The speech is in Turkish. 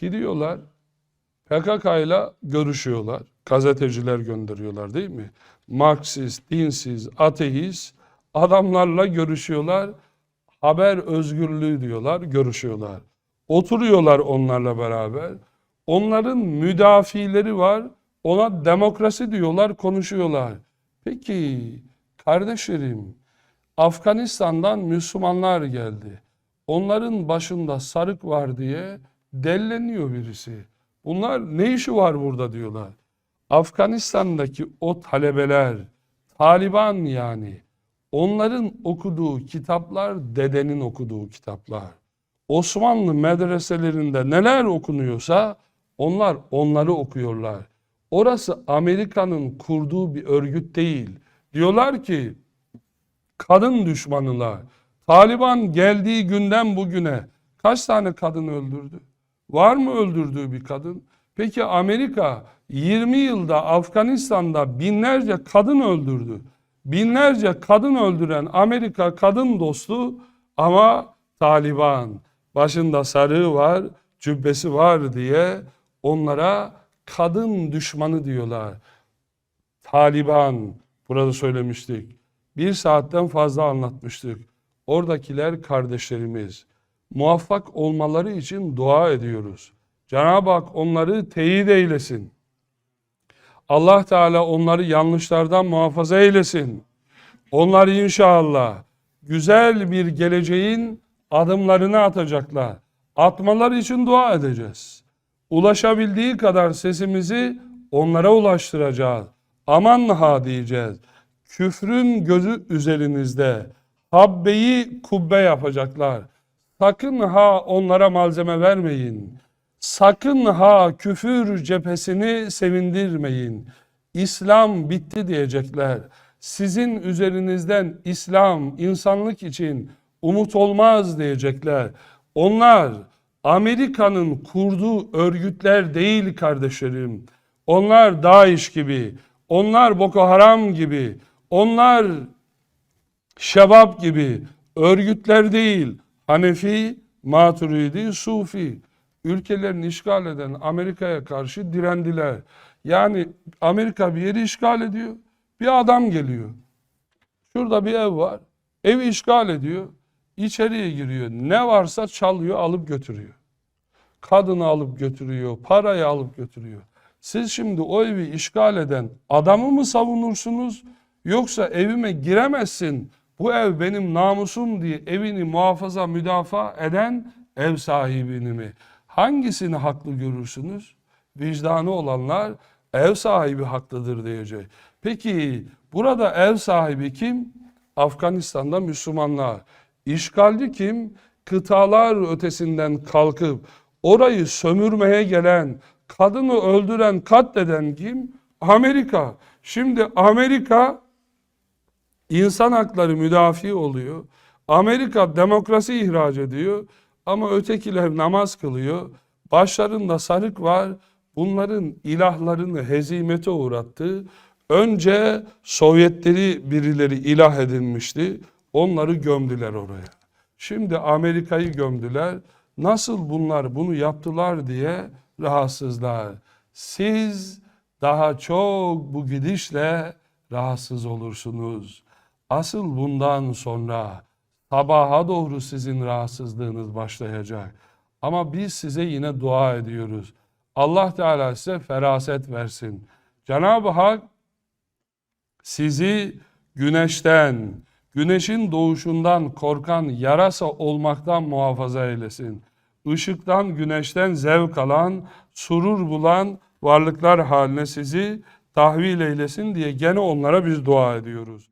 Gidiyorlar PKK ile görüşüyorlar. Gazeteciler gönderiyorlar değil mi? Marksist, dinsiz, ateist adamlarla görüşüyorlar. Haber özgürlüğü diyorlar, görüşüyorlar. Oturuyorlar onlarla beraber. Onların müdafileri var. Ona demokrasi diyorlar, konuşuyorlar. Peki kardeşlerim, Afganistan'dan Müslümanlar geldi. Onların başında sarık var diye delleniyor birisi. Bunlar ne işi var burada diyorlar. Afganistan'daki o talebeler, Taliban yani, onların okuduğu kitaplar dedenin okuduğu kitaplar. Osmanlı medreselerinde neler okunuyorsa onlar onları okuyorlar. Orası Amerika'nın kurduğu bir örgüt değil. Diyorlar ki kadın düşmanılar. Taliban geldiği günden bugüne kaç tane kadın öldürdü? Var mı öldürdüğü bir kadın? Peki Amerika 20 yılda Afganistan'da binlerce kadın öldürdü. Binlerce kadın öldüren Amerika kadın dostu ama Taliban başında sarığı var, cübbesi var diye onlara kadın düşmanı diyorlar. Taliban, burada söylemiştik. Bir saatten fazla anlatmıştık. Oradakiler kardeşlerimiz. Muvaffak olmaları için dua ediyoruz. Cenab-ı Hak onları teyit eylesin. Allah Teala onları yanlışlardan muhafaza eylesin. Onlar inşallah güzel bir geleceğin adımlarını atacaklar. Atmalar için dua edeceğiz. Ulaşabildiği kadar sesimizi onlara ulaştıracağız. Aman ha diyeceğiz. Küfrün gözü üzerinizde. Habbeyi kubbe yapacaklar. Sakın ha onlara malzeme vermeyin. Sakın ha küfür cephesini sevindirmeyin. İslam bitti diyecekler. Sizin üzerinizden İslam, insanlık için umut olmaz diyecekler. Onlar Amerika'nın kurduğu örgütler değil kardeşlerim. Onlar DAEŞ gibi, onlar Boko Haram gibi, onlar Şebap gibi örgütler değil. Hanefi, Maturidi, Sufi ülkelerini işgal eden Amerika'ya karşı direndiler. Yani Amerika bir yeri işgal ediyor. Bir adam geliyor. Şurada bir ev var. Evi işgal ediyor. İçeriye giriyor. Ne varsa çalıyor, alıp götürüyor. Kadını alıp götürüyor, parayı alıp götürüyor. Siz şimdi o evi işgal eden adamı mı savunursunuz? Yoksa evime giremezsin, bu ev benim namusum diye evini muhafaza, müdafaa eden ev sahibini mi? Hangisini haklı görürsünüz? Vicdanı olanlar ev sahibi haklıdır diyecek. Peki burada ev sahibi kim? Afganistan'da Müslümanlar. İşgalci kim? Kıtalar ötesinden kalkıp orayı sömürmeye gelen, kadını öldüren, katleden kim? Amerika. Şimdi Amerika insan hakları müdafi oluyor. Amerika demokrasi ihraç ediyor ama ötekiler namaz kılıyor. Başlarında sarık var. Bunların ilahlarını hezimete uğrattı. Önce Sovyetleri birileri ilah edinmişti. Onları gömdüler oraya. Şimdi Amerika'yı gömdüler. Nasıl bunlar bunu yaptılar diye rahatsızlar. Siz daha çok bu gidişle rahatsız olursunuz. Asıl bundan sonra sabaha doğru sizin rahatsızlığınız başlayacak. Ama biz size yine dua ediyoruz. Allah Teala size feraset versin. Cenab-ı Hak sizi güneşten, güneşin doğuşundan korkan yarasa olmaktan muhafaza eylesin. Işıktan, güneşten zevk alan, surur bulan varlıklar haline sizi tahvil eylesin diye gene onlara biz dua ediyoruz.